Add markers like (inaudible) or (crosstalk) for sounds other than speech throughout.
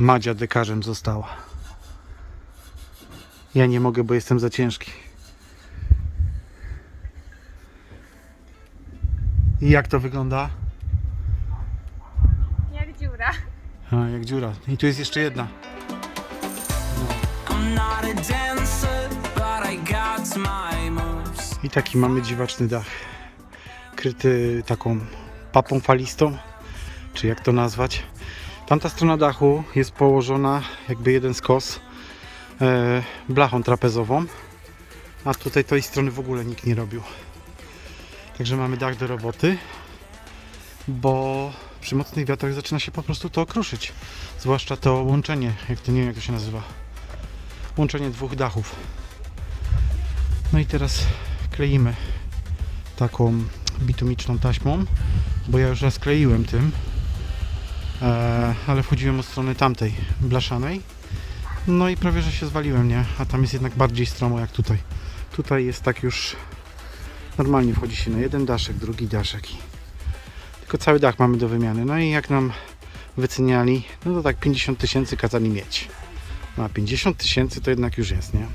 Madzia dekarzem została. Ja nie mogę, bo jestem za ciężki. I jak to wygląda? Jak dziura. A, jak dziura. I tu jest jeszcze jedna. I taki mamy dziwaczny dach. Kryty taką papą falistą, czy jak to nazwać. Tamta strona dachu jest położona jakby jeden skos e, blachą trapezową, a tutaj tej strony w ogóle nikt nie robił. Także mamy dach do roboty, bo przy mocnych wiatrach zaczyna się po prostu to kruszyć. Zwłaszcza to łączenie, jak to nie wiem jak to się nazywa. Łączenie dwóch dachów. No i teraz kleimy taką bitumiczną taśmą, bo ja już raz kleiłem tym, ale wchodziłem od strony tamtej blaszanej. No i prawie, że się zwaliłem, nie? A tam jest jednak bardziej stromo jak tutaj. Tutaj jest tak już normalnie wchodzi się na jeden daszek, drugi daszek i tylko cały dach mamy do wymiany. No i jak nam wyceniali, no to tak 50 tysięcy kazali mieć. No a 50 tysięcy to jednak już jest, nie?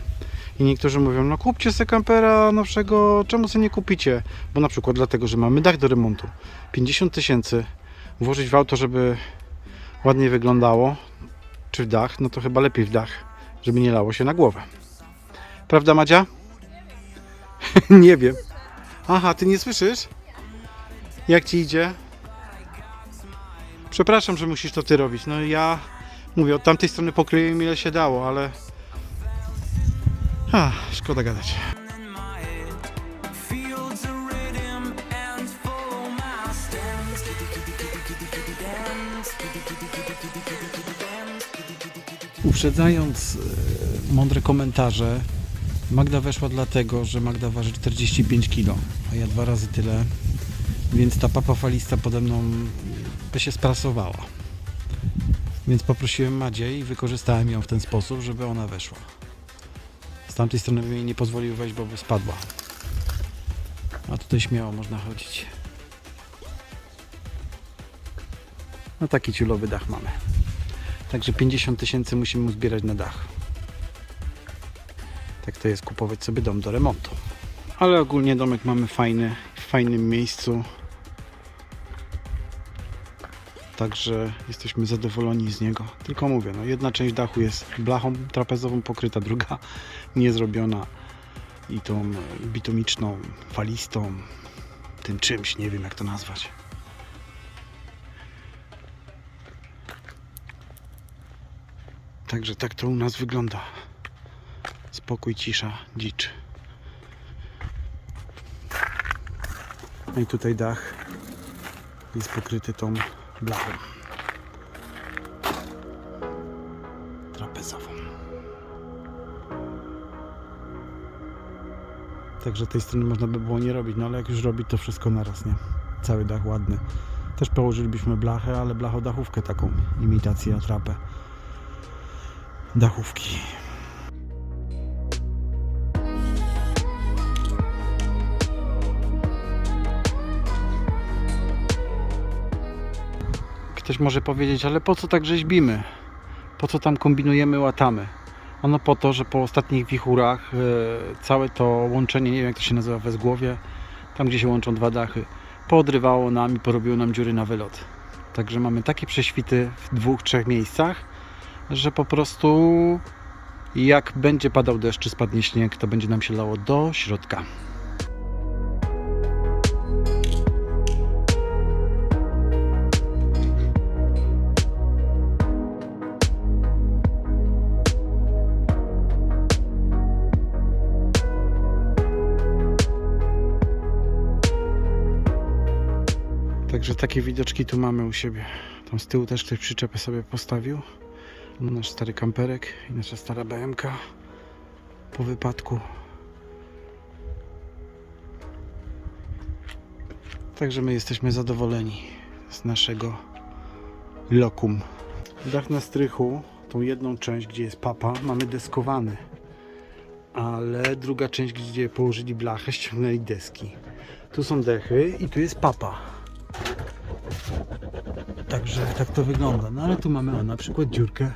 I niektórzy mówią, no kupcie se kampera nowszego, czemu se nie kupicie? Bo na przykład dlatego, że mamy dach do remontu. 50 tysięcy włożyć w auto, żeby ładnie wyglądało, czy w dach, no to chyba lepiej w dach, żeby nie lało się na głowę. Prawda Madzia? (laughs) nie wiem. Aha, ty nie słyszysz? Jak ci idzie? Przepraszam, że musisz to ty robić. No ja mówię, od tamtej strony pokryłem ile się dało, ale a, szkoda gadać. Uprzedzając e, mądre komentarze, Magda weszła dlatego, że Magda waży 45 kg, a ja dwa razy tyle, więc ta papa falista pode mną by się sprasowała. Więc poprosiłem Madzię i wykorzystałem ją w ten sposób, żeby ona weszła. Z tamtej strony bym jej nie pozwolił wejść, bo by spadła. A tutaj śmiało można chodzić. No taki ciulowy dach mamy. Także 50 tysięcy musimy uzbierać na dach. Tak to jest kupować sobie dom do remontu. Ale ogólnie domek mamy fajny, w fajnym miejscu. Także jesteśmy zadowoleni z niego. Tylko mówię, no jedna część dachu jest blachą trapezową pokryta, druga (laughs) nie zrobiona i tą bitumiczną, falistą, tym czymś, nie wiem jak to nazwać. Także tak to u nas wygląda. Spokój, cisza, dzicz. No i tutaj dach jest pokryty tą blachą trapezową. Także tej strony można by było nie robić, no ale jak już robić to wszystko naraz, nie? Cały dach ładny. Też położylibyśmy blachę, ale blachodachówkę taką, imitację atrapę dachówki. Ktoś może powiedzieć, ale po co tak rzeźbimy? Po co tam kombinujemy, łatamy? Ano po to, że po ostatnich wichurach e, całe to łączenie, nie wiem jak to się nazywa w głowie, tam gdzie się łączą dwa dachy, poodrywało nam i porobiło nam dziury na wylot. Także mamy takie prześwity w dwóch, trzech miejscach, że po prostu jak będzie padał deszcz czy spadnie śnieg, to będzie nam się lało do środka. Także takie widoczki tu mamy u siebie. Tam z tyłu też ktoś przyczepę sobie postawił. Nasz stary kamperek i nasza stara BMK po wypadku. Także my jesteśmy zadowoleni z naszego lokum. Dach na strychu, tą jedną część, gdzie jest papa, mamy deskowany. Ale druga część, gdzie położyli blachę, ściągnęli deski. Tu są dechy i tu jest papa. Także tak to wygląda. No ale tu mamy o, na przykład dziurkę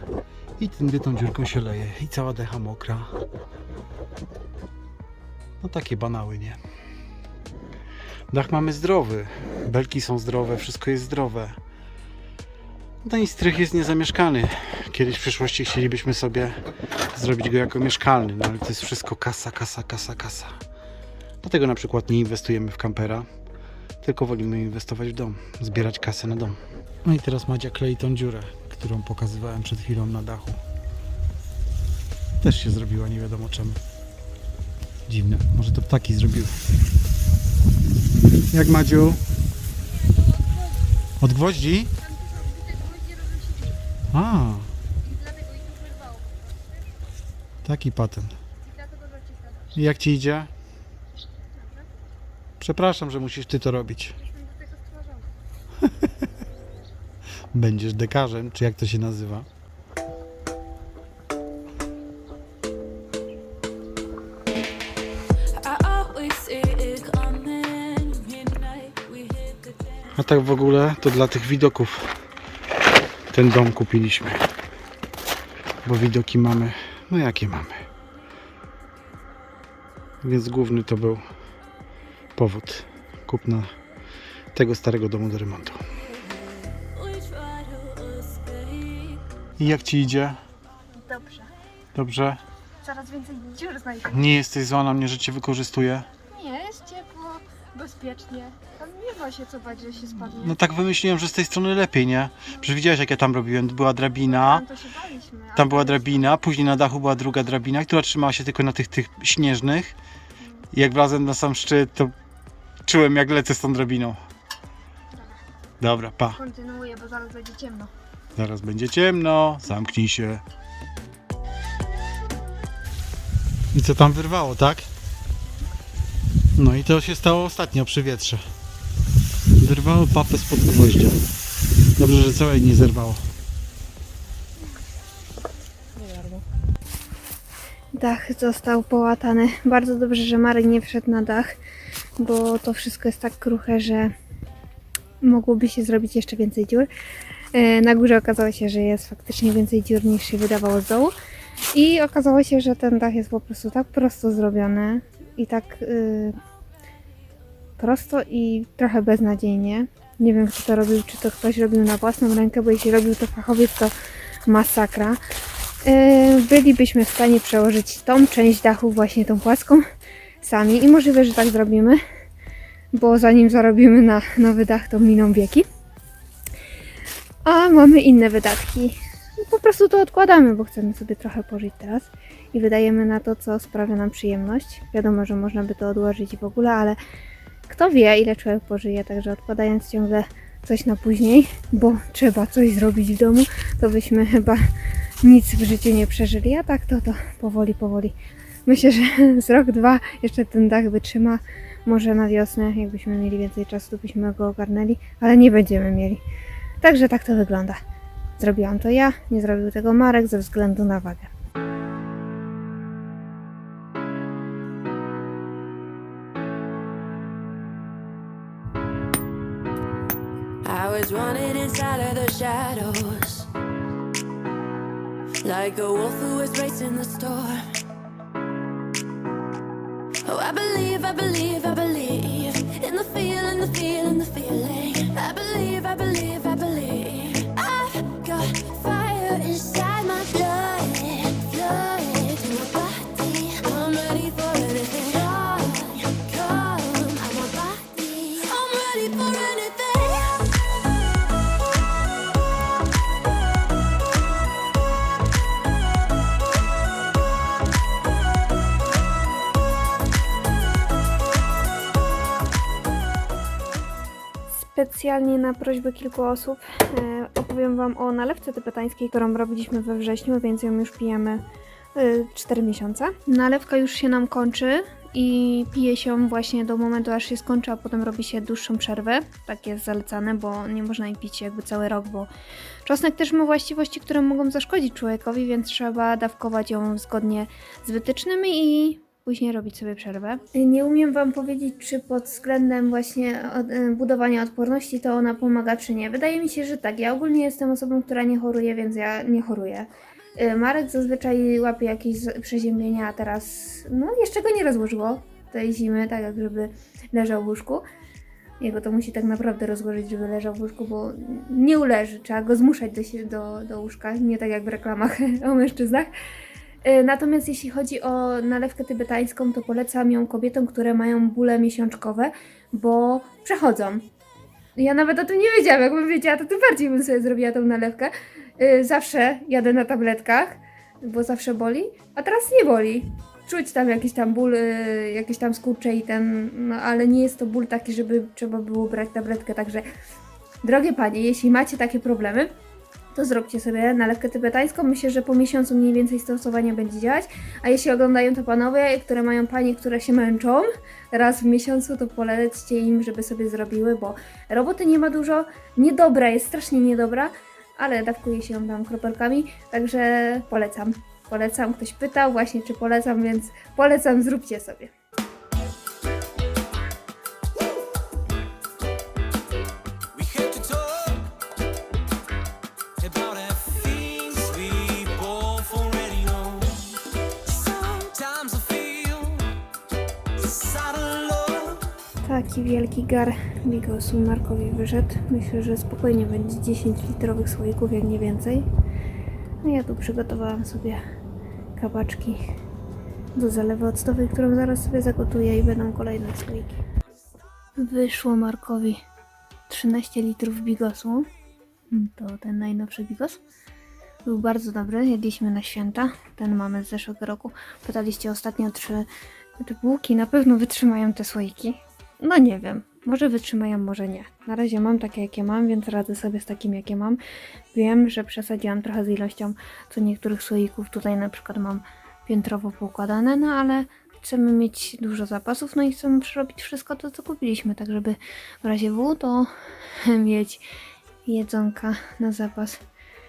i tędy tą dziurką się leje i cała decha mokra. No takie banały, nie? Dach mamy zdrowy, belki są zdrowe, wszystko jest zdrowe. Ten strych jest niezamieszkany. Kiedyś w przyszłości chcielibyśmy sobie zrobić go jako mieszkalny, no ale to jest wszystko kasa, kasa, kasa, kasa. Dlatego na przykład nie inwestujemy w kampera, tylko wolimy inwestować w dom, zbierać kasę na dom. No i teraz Madzia klei tą dziurę, którą pokazywałem przed chwilą na dachu. Też się zrobiła, nie wiadomo czemu. Dziwne, może to ptaki zrobiły. Jak Madziu? Od gwoździ? A, taki patent. I jak ci idzie? Przepraszam, że musisz ty to robić. (laughs) Będziesz dekarzem, czy jak to się nazywa? A tak w ogóle to dla tych widoków ten dom kupiliśmy. Bo widoki mamy, no jakie mamy. Więc główny to był powód kupna tego starego domu do remontu. I jak ci idzie? Dobrze. Dobrze? Coraz więcej dziur znajdę. Nie jesteś zła na mnie, że cię wykorzystuję? Nie, jest ciepło, bezpiecznie. Tam nie ma się co bać, że się spadnie. No tak wymyśliłem, że z tej strony lepiej, nie? Przecież widziałeś jak ja tam robiłem, była drabina. Tam to się baliśmy. a Tam była drabina, później na dachu była druga drabina, która trzymała się tylko na tych, tych śnieżnych. I jak wlazłem na sam szczyt, to czułem jak lecę z tą drabiną. Dobra, pa. Kontynuuję, bo zaraz będzie ciemno. Zaraz będzie ciemno, zamknij się. I co tam wyrwało, tak? No i to się stało ostatnio przy wietrze. Wyrwało papę spod gwoździa. Dobrze, że całej nie zerwało. Dach został połatany. Bardzo dobrze, że Marek nie wszedł na dach, bo to wszystko jest tak kruche, że mogłoby się zrobić jeszcze więcej dziur. E, Na górze okazało się, że jest faktycznie więcej dziur niż się wydawało z dołu. I okazało się, że ten dach jest po prostu tak prosto zrobiony i tak y, prosto i trochę beznadziejnie. Nie wiem, kto to robił, czy to ktoś robił na własną rękę, bo jeśli robił to fachowiec, to masakra. Yy, bylibyśmy w stanie przełożyć tą część dachu, właśnie tą płaską, sami i możliwe, że tak zrobimy, bo zanim zarobimy na nowy dach, to miną wieki. A mamy inne wydatki. Po prostu to odkładamy, bo chcemy sobie trochę pożyć teraz i wydajemy na to, co sprawia nam przyjemność. Wiadomo, że można by to odłożyć w ogóle, ale kto wie, ile człowiek pożyje, także odkładając ciągle coś na później, bo trzeba coś zrobić w domu, to byśmy chyba nic w życiu nie przeżyli, a tak to to powoli, powoli. Myślę, że (laughs) z rok, dwa jeszcze ten dach wytrzyma. Może na wiosnę, jakbyśmy mieli więcej czasu, to byśmy go ogarnęli, ale nie będziemy mieli. Także tak to wygląda. Zrobiłam to ja, nie zrobił tego Marek ze względu na wagę. I was running inside the shadows. Like a wolf who was racing the storm. Oh, I believe, I believe, I believe in the feeling, the feeling, the feeling. I believe, I believe, I Specjalnie na prośbę kilku osób e, opowiem Wam o nalewce tybetańskiej, którą robiliśmy we wrześniu, więc ją już pijemy e, 4 miesiące. Nalewka już się nam kończy i pije się właśnie do momentu, aż się skończy, a potem robi się dłuższą przerwę. Tak jest zalecane, bo nie można jej pić jakby cały rok, bo czosnek też ma właściwości, które mogą zaszkodzić człowiekowi, więc trzeba dawkować ją zgodnie z wytycznymi i później robić sobie przerwę. Nie umiem Wam powiedzieć, czy pod względem właśnie y, budowania odporności to ona pomaga, czy nie. Wydaje mi się, że tak. Ja ogólnie jestem osobą, która nie choruje, więc ja nie choruję. Y, Marek zazwyczaj łapie jakieś przeziębienia, a teraz no jeszcze go nie rozłożyło tej zimy, tak jak żeby leżał w łóżku. Jego to musi tak naprawdę rozłożyć, żeby leżał w łóżku, bo nie uleży. Trzeba go zmuszać do, do, do łóżka, nie tak jak w reklamach (laughs) o mężczyznach. Y, Natomiast jeśli chodzi o nalewkę tybetańską, to polecam ją kobietom, które mają bóle miesiączkowe, bo przechodzą. Ja nawet o tym nie wiedziałam. Jakbym wiedziała, to tym bardziej bym sobie zrobiła tą nalewkę. Y, Zawsze jadę na tabletkach, bo zawsze boli, a teraz nie boli. Czuć tam jakiś tam ból, y, jakieś tam skurcze i ten, no ale nie jest to ból taki, żeby trzeba było brać tabletkę, także drogie panie, jeśli macie takie problemy, to zróbcie sobie nalewkę tybetańską. Myślę, że po miesiącu mniej więcej stosowania będzie działać. A jeśli oglądają to panowie, które mają panie, które się męczą raz w miesiącu, to polećcie im, żeby sobie zrobiły, bo roboty nie ma dużo. Niedobra jest, strasznie niedobra, ale dawkuje się ją tam kropelkami, także polecam. Polecam, ktoś pytał właśnie, czy polecam, więc polecam, zróbcie sobie. Taki wielki gar bigosu Markowi wyszedł. Myślę, że spokojnie będzie 10 litrowych słoików, jak nie więcej. No ja tu przygotowałam sobie kabaczki do zalewy octowej, którą zaraz sobie zagotuję i będą kolejne słoiki. Wyszło Markowi 13 litrów bigosu. To ten najnowszy bigos. Był bardzo dobry, jedliśmy na święta. Ten mamy z zeszłego roku. Pytaliście ostatnio, czy te bułki na pewno wytrzymają te słoiki. No nie wiem, może wytrzymają, może nie. Na razie mam takie, jakie mam, więc radzę sobie z takim, jakie mam. Wiem, że przesadziłam trochę z ilością co niektórych słoików. Tutaj na przykład mam piętrowo poukładane, no ale chcemy mieć dużo zapasów, no i chcemy przerobić wszystko to, co kupiliśmy, tak żeby w razie W to (laughs) mieć jedzonka na zapas.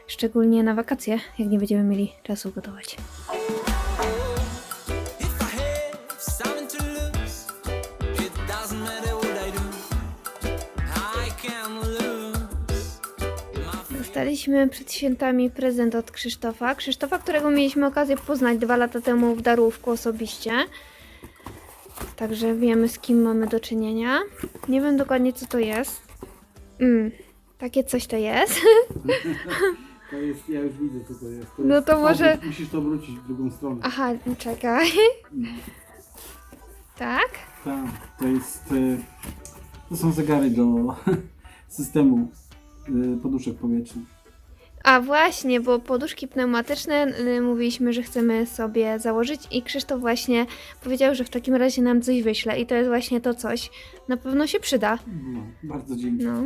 Szczególnie na wakacje, jak nie będziemy mieli czasu gotować. Dostaliśmy przed świętami prezent od Krzysztofa. Krzysztofa, którego mieliśmy okazję poznać dwa lata temu w Darówku osobiście. Także wiemy z kim mamy do czynienia. Nie wiem dokładnie co to jest. Mm, takie coś to jest. (laughs) To jest, ja już widzę co to jest. To No jest to może- Musisz to obrócić w drugą stronę. Aha, czekaj. No, (laughs) Tak? tak, to jest... e, To są zegary do (laughs) systemu poduszek powietrznych. A właśnie, bo poduszki pneumatyczne y, mówiliśmy, że chcemy sobie założyć i Krzysztof właśnie powiedział, że w takim razie nam coś wyśle i to jest właśnie to coś. Na pewno się przyda. No, bardzo dzięki. No.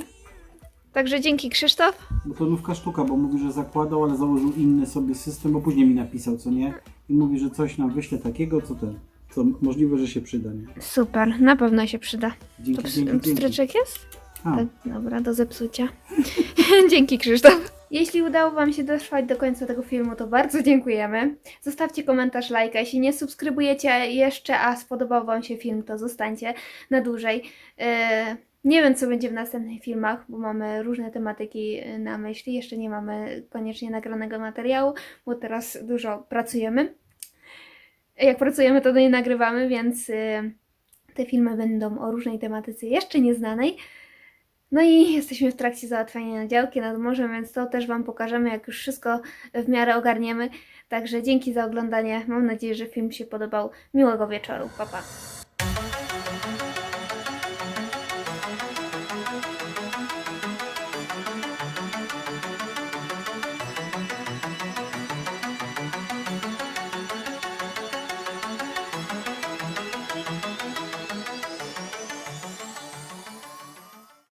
Także dzięki Krzysztof. Bo to nówka sztuka, bo mówi, że zakładał, ale założył inny sobie system, bo później mi napisał, co nie? I mówi, że coś nam wyśle takiego, co ten, co możliwe, że się przyda, nie? Super, na pewno się przyda. Dzięki, To dzięki, dzięki. pstryczek jest? Tak, dobra, do zepsucia. (laughs) Dzięki Krzysztof. Jeśli udało Wam się dotrwać do końca tego filmu, to bardzo dziękujemy. Zostawcie komentarz, lajka. Jeśli nie subskrybujecie jeszcze, a spodobał Wam się film, to zostańcie na dłużej. Yy, nie wiem, co będzie w następnych filmach, bo mamy różne tematyki na myśli. Jeszcze nie mamy koniecznie nagranego materiału, bo teraz dużo pracujemy. Jak pracujemy, to nie nagrywamy, więc yy, te filmy będą o różnej tematyce jeszcze nieznanej. No i (laughs) jesteśmy w trakcie załatwiania działki nad morzem, więc to też Wam pokażemy, jak już wszystko w miarę ogarniemy. Także dzięki za oglądanie. Mam nadzieję, że film się podobał. Miłego wieczoru. Pa, pa.